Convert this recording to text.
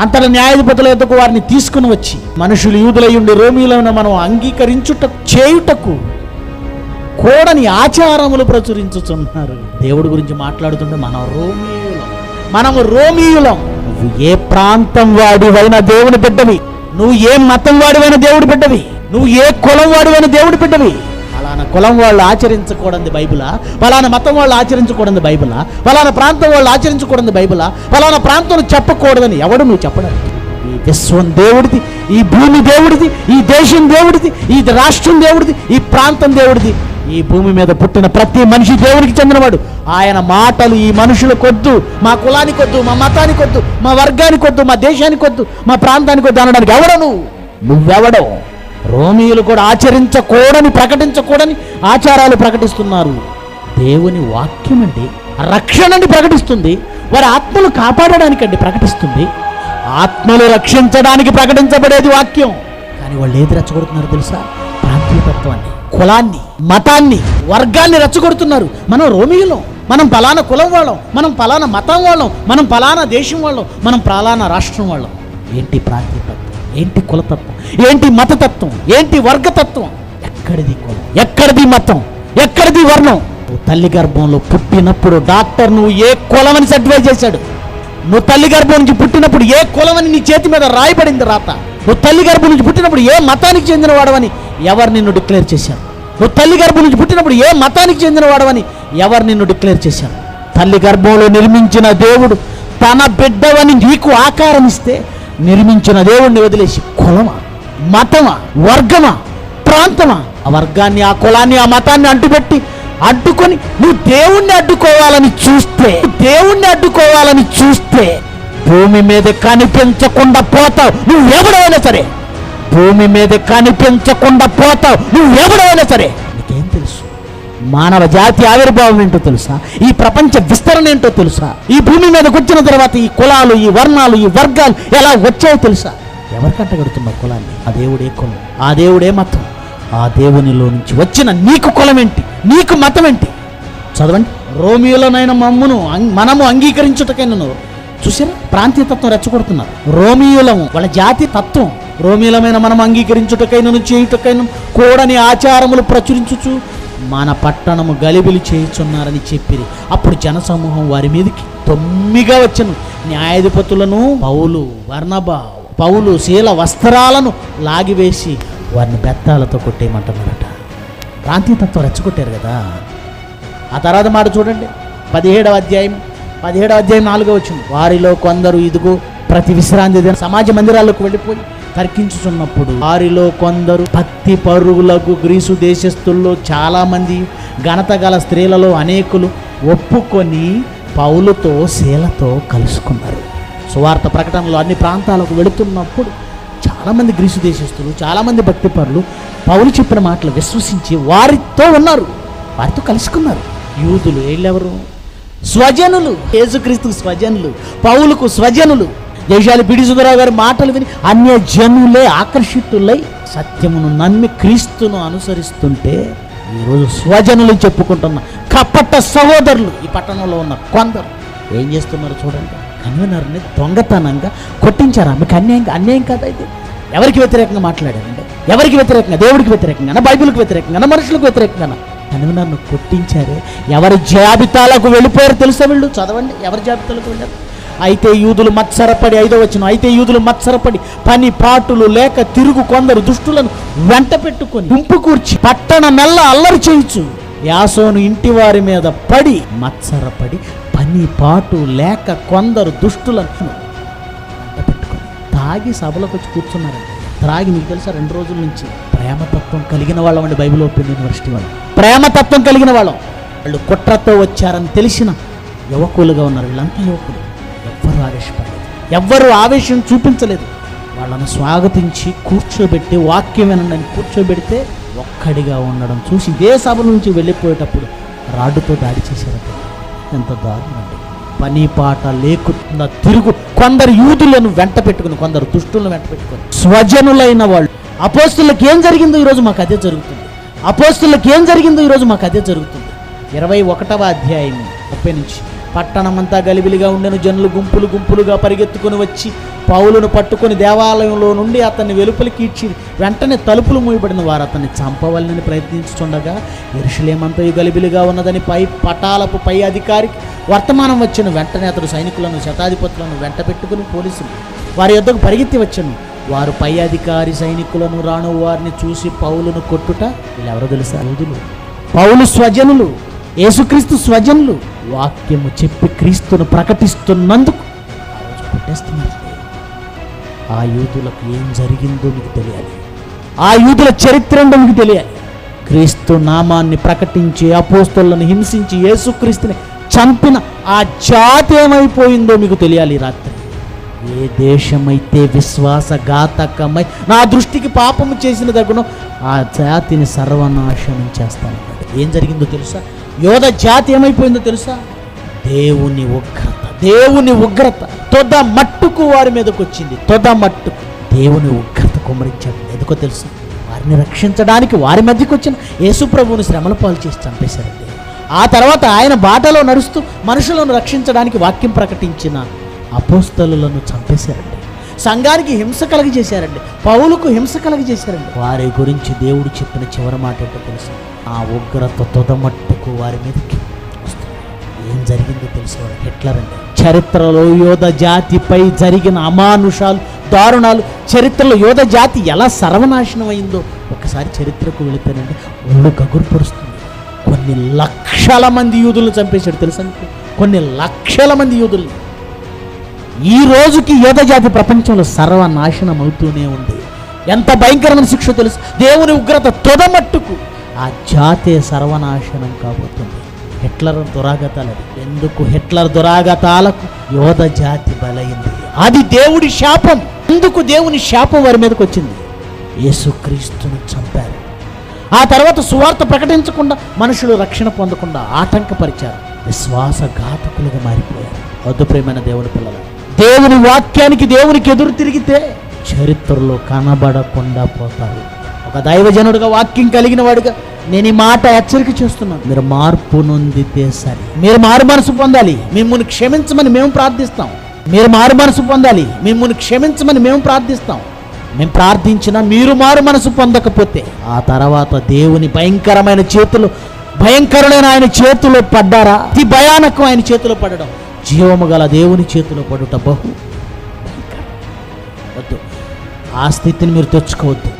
అంతట న్యాయాధిపతుల యొద్దకు వారిని తీసుకుని వచ్చి మనుషులు యూదులై ఉండి రోమిలను మనం అంగీకరించుట చేయుటకు కోడని ఆచారములు ప్రచురించుచున్నారు. దేవుడి గురించి మాట్లాడుతుంటే మనం రోమియులం మనము రోమియులం. నువ్వు ఏ ప్రాంతం వాడివైన దేవుని బిడ్డవి? నువ్వు ఏ మతం వాడివైన దేవుడి బిడ్డవి? నువ్వు ఏ కులం వాడివైన దేవుడి బిడ్డవి? ఫలానా కులం వాళ్ళు ఆచరించకూడదు బైబిలా? ఫలానా మతం వాళ్ళు ఆచరించకూడదు బైబిలా? ఫలానా ప్రాంతం వాళ్ళు ఆచరించకూడదు బైబిలా? ఫలానా ప్రాంతం చెప్పకూడదని ఎవడు నువ్వు చెప్పడానికి? ఈ విశ్వం దేవుడిది ఈ భూమి దేవుడిది ఈ దేశం దేవుడిది ఈ రాష్ట్రం దేవుడిది ఈ ప్రాంతం దేవుడిది. ఈ భూమి మీద పుట్టిన ప్రతి మనిషి దేవుడికి చెందినవాడు. ఆయన మాటలు ఈ మనుషులకొద్దు మా కులానికి వద్దు మా మతానికి వద్దు మా వర్గానికి వద్దు మా దేశానికి వద్దు మా ప్రాంతానికి వద్దు అనడానికి ఎవడో నువ్వు నువ్వెవడో? రోమియులు కూడా ఆచరించకూడని ప్రకటించకూడని ఆచారాలు ప్రకటిస్తున్నారు. దేవుని వాక్యం అండి రక్షణని ప్రకటిస్తుంది. వారి ఆత్మలు కాపాడడానికండి ప్రకటిస్తుంది. ఆత్మలు రక్షించడానికి ప్రకటించబడేది వాక్యం. కానీ వాళ్ళు ఏది రెచ్చగొడుతున్నారు తెలుసా? ప్రాంతీయతత్వాన్ని కులాన్ని మతాన్ని వర్గాన్ని రెచ్చగొడుతున్నారు. మనం రోమియులం మనం పలానా కులం వాళ్ళం మనం పలానా మతం వాళ్ళం మనం పలానా దేశం వాళ్ళం మనం పలానా రాష్ట్రం వాళ్ళం. ఏంటి ప్రాంతీయతత్వం ఏంటి కులతత్వం? ఏంటి మతతత్వం? ఏంటి వర్గతత్వం? ఎక్కడిది కులం? ఎక్కడిది మతం? ఎక్కడిది వర్ణం? నువ్వు తల్లి గర్భంలో పుట్టినప్పుడు డాక్టర్ నువ్వు ఏ కులమని సర్టిఫై చేశాడు? నువ్వు తల్లి గర్భం నుంచి పుట్టినప్పుడు ఏ కులమని నీ చేతి మీద రాయబడింది రాత? నువ్వు తల్లి గర్భం నుంచి పుట్టినప్పుడు ఏ మతానికి చెందిన వాడవని ఎవరు నిన్ను డిక్లేర్ చేశారు? నువ్వు తల్లి గర్భం నుంచి పుట్టినప్పుడు ఏ మతానికి చెందిన వాడవని ఎవరు నిన్ను డిక్లేర్ చేశారు? తల్లి గర్భంలో నిర్మించిన దేవుడు తన బిడ్డవని నీకు ఆకారం ఇస్తే నిర్మించిన దేవుణ్ణి వదిలేసి కులమా? మతమా? వర్గమా? ప్రాంతమా? ఆ వర్గాన్ని ఆ కులాన్ని ఆ మతాన్ని అంటుపెట్టి అడ్డుకొని నువ్వు దేవుణ్ణి అడ్డుకోవాలని చూస్తే దేవుణ్ణి అడ్డుకోవాలని చూస్తే భూమి మీద కనిపించకుండా పోతావు. నువ్వు ఎవడైనా సరే. భూమి మీద కనిపించకుండా పోతావు. నువ్వు ఎవడైనా సరే. మానవ జాతి ఆవిర్భావం ఏంటో తెలుసా? ఈ ప్రపంచ విస్తరణ ఏంటో తెలుసా? ఈ భూమి మీదకి వచ్చిన తర్వాత ఈ కులాలు ఈ వర్ణాలు ఈ వర్గాలు ఎలా వచ్చాయో తెలుసా? ఎవరికంట కడుతున్న కులాన్ని? ఆ దేవుడే కులం ఆ దేవుడే మతం. ఆ దేవునిలో నుంచి వచ్చిన నీకు కులం ఏంటి? నీకు మతం ఏంటి? చదవండి. రోమియోలనైన మమ్మును మనము అంగీకరించుటకైనను. చూసారా? ప్రాంతీయతత్వం రెచ్చగొడుతున్నారు. రోమియోలము వాళ్ళ జాతి తత్వం. రోమిలమైన మనం అంగీకరించుటకైనను చేయుటకైన కూడని ఆచారములు ప్రచురించుచు మన పట్టణము గలిబిలి చేయుచున్నారని చెప్పిరి. అప్పుడు జనసమూహం వారి మీదకి తొమ్మిగా వచ్చను. న్యాయాధిపతులను పౌలు వర్ణబ పౌలు శీల వస్త్రాలను లాగివేసి వారిని బెత్తాలతో కొట్టేయమంటున్నారట. ప్రాంతీయతత్వం రెచ్చగొట్టారు కదా. ఆ తర్వాత మాట చూడండి. పదిహేడవ అధ్యాయం పదిహేడవ అధ్యాయం నాలుగో వచ్చింది వారిలో కొందరు ఇదిగో ప్రతి విశ్రాంతి సమాజ మందిరాల్లోకి వెళ్ళిపోయి తర్కించుచున్నప్పుడు వారిలో కొందరు భక్తి పరుగులకు గ్రీసు దేశస్థుల్లో చాలామంది ఘనత గల స్త్రీలలో అనేకులు ఒప్పుకొని పౌలుతో శీలతో కలుసుకున్నారు. సువార్త ప్రకటనలో అన్ని ప్రాంతాలకు వెళుతున్నప్పుడు చాలామంది గ్రీసు దేశస్తులు చాలామంది భక్తిపరులు పౌలు చెప్పిన మాటలు విశ్వసించి వారితో ఉన్నారు. వారితో కలుసుకున్నారు. యూదులు వీళ్ళెవరు? స్వజనులు. యేసుక్రీస్తుకు స్వజనులు. పౌలుకు స్వజనులు. దేశాలు పిడి సుధరావు గారి మాటలు విని అన్య జనులే ఆకర్షితులై సత్యమును నమ్మి క్రీస్తును అనుసరిస్తుంటే ఈరోజు స్వజనులు చెప్పుకుంటున్న కపట సహోదరులు ఈ పట్టణంలో ఉన్న కొందరు ఏం చేస్తున్నారు చూడండి. కన్వీనర్ని దొంగతనంగా కొట్టించారా? మీకు అన్యాయం అన్యాయం కాదా ఇది? ఎవరికి వ్యతిరేకంగా మాట్లాడారండి? ఎవరికి వ్యతిరేకంగా? దేవుడికి వ్యతిరేకంగా బైబిల్కి వ్యతిరేకంగా మనుషులకు వ్యతిరేకంగా కన్వీనర్ను కొట్టించారే. ఎవరి జాబితాలకు వెళ్ళిపోయారు తెలుసా వీళ్ళు? చదవండి. ఎవరి జాబితాలకు వెళ్ళారు? అయితే యూదులు మత్సరపడి ఐదో వచ్చిన అయితే యూదులు మత్సరపడి పని పాటులు లేక తిరుగు కొందరు దుష్టులను వెంట పెట్టుకొని గుంపు కూర్చి పట్టణ మెల్ల అల్లరి చేయించు. యాసోను ఇంటి వారి మీద పడి మత్సరపడి పని పాటు లేక కొందరు దుష్టులను పెట్టుకొని తాగి సభలోకి వచ్చి కూర్చున్నారండి త్రాగి మీకు తెలుసా రెండు రోజుల నుంచి ప్రేమతత్వం కలిగిన వాళ్ళం అండి బైబిల్ ఓపెన్ యూనివర్సిటీ వాళ్ళు. ప్రేమతత్వం కలిగిన వాళ్ళం. వాళ్ళు కుట్రతో వచ్చారని తెలిసిన యువకులుగా ఉన్నారు. వీళ్ళంతా యువకులు. ఎవరు ఆవేశపడలేదు ఎవ్వరు ఆవేశం చూపించలేదు. వాళ్ళను స్వాగతించి కూర్చోబెట్టి వాక్యం వినండి కూర్చోబెడితే ఒక్కడిగా ఉండడం చూసి ఇదే సభ నుంచి వెళ్ళిపోయేటప్పుడు రాడ్డుతో దాడి చేశారట ఎంత దారుణం అండి పని పాట లేకుండా తిరుగు. కొందరు యూదులను వెంట పెట్టుకుని కొందరు దుష్టులను వెంట పెట్టుకుని. స్వజనులైన వాళ్ళు. అపోస్తులకు ఏం జరిగిందో ఈరోజు మాకు అదే జరుగుతుంది. అపోస్తులకు ఏం జరిగిందో ఈరోజు మాకు అదే జరుగుతుంది. ఇరవై ఒకటవ అధ్యాయం ముప్పై నుంచి పట్టణమంతా గలిబిలిగా ఉండెను. జనులు గుంపులు గుంపులుగా పరిగెత్తుకొని వచ్చి పౌలను పట్టుకొని దేవాలయంలో నుండి అతన్ని వెలుపలికి ఇచ్చి వెంటనే తలుపులు మూయబడిన వారు అతన్ని చంపవలనని ప్రయత్నించుతుండగా ఎరుషులేమంతయు గలిబిలిగా ఉన్నదని పై పటాలపు పై అధికారికి వర్తమానం వచ్చిన. వెంటనే అతడు సైనికులను శతాధిపతులను వెంట పెట్టుకుని పోలీసులు వారి యొద్దకు పరిగెత్తి వచ్చాను. వారు పై అధికారి సైనికులను రాను వారిని చూసి పౌలను కొట్టుట వీళ్ళెవరో తెలుసా? యూదులు. పౌలు స్వజనులు యేసుక్రీస్తు స్వజనులు. వాక్యము చెప్పి క్రీస్తును ప్రకటిస్తున్నందుకు ఆ రోజు కొట్టేస్తున్నారు ఆ యూదులకు ఏం జరిగిందో మీకు తెలియాలి. ఆ యూదుల చరిత్ర ఏంటో మీకు తెలియాలి. క్రీస్తు నామాన్ని ప్రకటించి అపోస్తులను హింసించి యేసుక్రీస్తుని చంపిన ఆ జాతి ఏమైపోయిందో మీకు తెలియాలి రాత్రి. ఏ దేశమైతే విశ్వాసఘాతకమై నా దృష్టికి పాపము చేసిన దగ్గర ఆ జాతిని సర్వనాశనం చేస్తాను. ఏం జరిగిందో తెలుసా? యోధ జాతి ఏమైపోయిందో తెలుసా? దేవుని ఉగ్రత దేవుని ఉగ్రత. తొద మట్టుకు వారి మీదకు వచ్చింది. తొద మట్టుకు. దేవుని ఉగ్రత కుమరించాడు ఎందుకో తెలుసా? వారిని రక్షించడానికి వారి మధ్యకి వచ్చిన యేసుప్రభువుని శ్రమల పాలు చేసి చంపేశారండి ఆ తర్వాత ఆయన బాటలో నడుస్తూ మనుషులను రక్షించడానికి వాక్యం ప్రకటించిన అపోస్తలులను చంపేశారండి. సంఘానికి హింస కలిగి పౌలకు హింస కలగజేశారండి. వారి గురించి దేవుడు చెప్పిన చివరి మాట ఏంటో తెలుసు? ఆ ఉగ్రత తొదమట్టుకు వారి మీదకి ఏం జరిగిందో తెలుసుకోవాలి హిట్లర్ అంటే చరిత్రలో యోధ జాతిపై జరిగిన అమానుషాలు దారుణాలు చరిత్రలో యోధ జాతి ఎలా సర్వనాశనం అయిందో ఒకసారి చరిత్రకు వెళితేనండి ఒళ్ళు గగురుపరుస్తుంది కొన్ని లక్షల మంది యూదులను చంపేశాడు తెలుసా కొన్ని లక్షల మంది యూదుల్ని. ఈ రోజుకి యోధ జాతి ప్రపంచంలో సర్వనాశనం అవుతూనే ఉంది. ఎంత భయంకరమైన శిక్ష తెలుసు. దేవుని ఉగ్రత తొదమట్టుకు ఆ జాతే సర్వనాశనం కాబోతుంది. హిట్లర్ దురాగతాలది ఎందుకు? హిట్లర్ దురాగతాలకు యోధ జాతి బలైంది. అది దేవుడి శాపం. ఎందుకు దేవుని శాపం వారి మీదకి వచ్చింది? యేసుక్రీస్తును చంపారు. ఆ తర్వాత సువార్త ప్రకటించకుండా మనుషులు రక్షణ పొందకుండా ఆటంకపరిచారు. విశ్వాసఘాతకులుగా మారిపోయారు. అద్భుతమైన దేవుని పిల్లలు. దేవుని వాక్యానికి దేవునికి ఎదురు తిరిగితే చరిత్రలో కనబడకుండా పోతారు. ఒక దైవజనుడిగా వాక్యం కలిగిన వాడిగా నేను ఈ మాట హెచ్చరిక చేస్తున్నాను. మీరు మార్పు నొందితే సరే. మీరు మారు మనసు పొందాలి. మిమ్మల్ని క్షమించమని మేము ప్రార్థిస్తాం. మీరు మారు మనసు పొందాలి. మిమ్మల్ని క్షమించమని మేము ప్రార్థిస్తాం. మేము ప్రార్థించినా మీరు మారు మనసు పొందకపోతే ఆ తర్వాత దేవుని భయంకరమైన చేతులు భయంకరులైన ఆయన చేతిలో పడ్డారా? అతి భయానకం ఆయన చేతిలో పడడం. జీవము గల దేవుని చేతిలో పడుట బహు. వద్దు. ఆ స్థితిని మీరు తెచ్చుకోవద్దు.